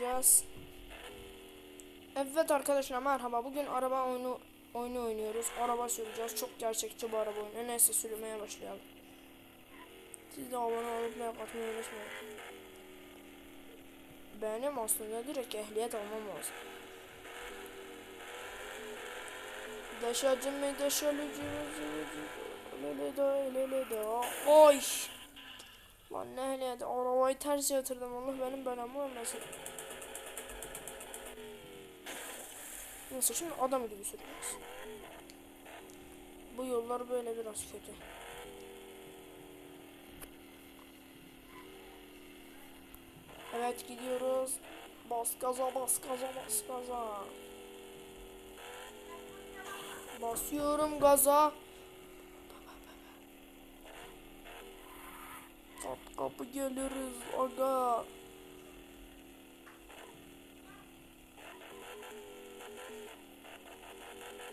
yapacağız. Evet arkadaşlar merhaba. Bugün araba oyunu oyunu oynuyoruz. Araba süreceğiz. Çok gerçekçi bu araba oyunu. Neyse sürmeye başlayalım. Siz de abone olup like atmayı unutmayın. Benim aslında direkt ehliyet almam lazım. Deşacı mı deşalıcı Lele de lele de Oy Lan ne ehliyeti arabayı ters yatırdım Allah benim belamı vermesin Neyse şimdi adam gibi süreceğiz Bu yollar böyle biraz kötü Evet gidiyoruz Bas gaza bas gaza bas gaza Basıyorum gaza. Kap kapı geliriz aga.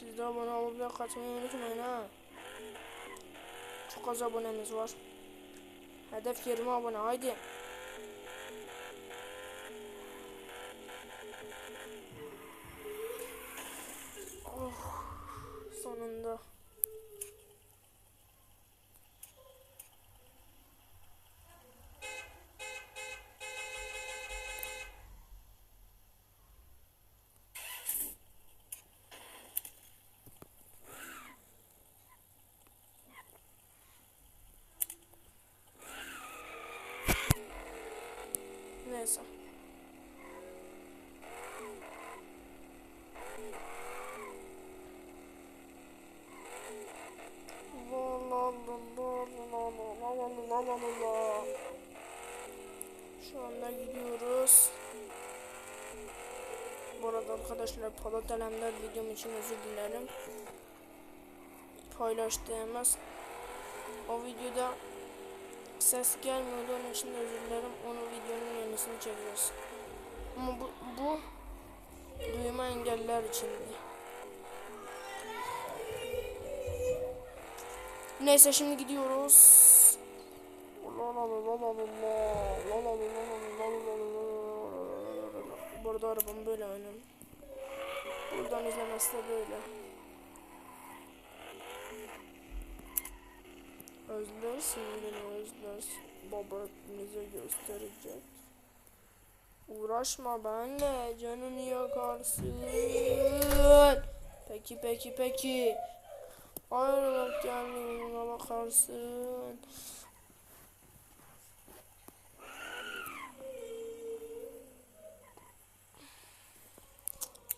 Siz de abone olup like atmayı unutmayın ha. Çok az abonemiz var. Hedef 20 abone haydi. Oh, sonunda. neyse. Şu anda gidiyoruz. Bu arada arkadaşlar Polat Alemdar videom için özür dilerim. Paylaştığımız o videoda ses gelmiyordu onun için özür dilerim. Onu videosunu çekiyoruz. Ama bu, bu duyma engeller içindi. Neyse şimdi gidiyoruz. Burada arabam böyle aynen. Buradan izlemesi de böyle. Özlersin beni özlersin. Baba bize gösterecek. Uğraşma benle canını yakarsın. Peki peki peki. Ayrılıp kendine bakarsın.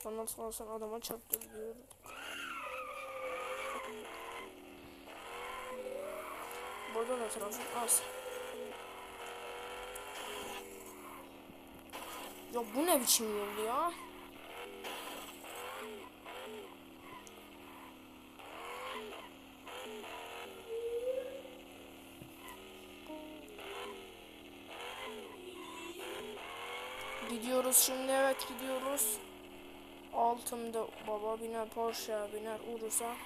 Ondan sonra sen adama çarptır. Burada da trafik az. Ya bu ne biçim yol ya? Gidiyoruz şimdi evet gidiyoruz. Altımda baba biner Porsche biner Urus'a.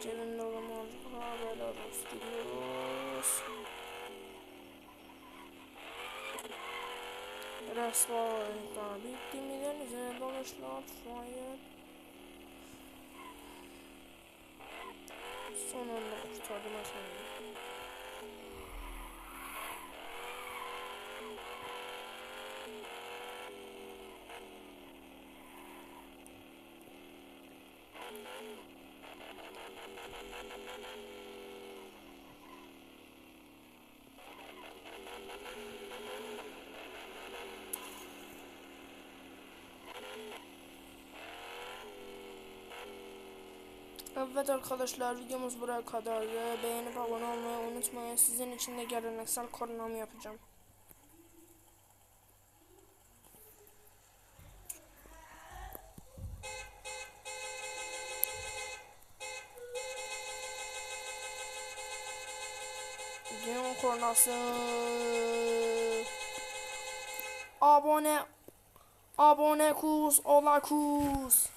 Cebimde olan haberler olsun Resmen daha büyük gemilerin üzerine dolaşılan Fire sonunda kurtardım efendim. Thank you. Evet arkadaşlar videomuz buraya kadardı. Beğenip abone olmayı unutmayın. Sizin için de geleneksel koronamı yapacağım. Gün kornası. Abone abone kus ola kus.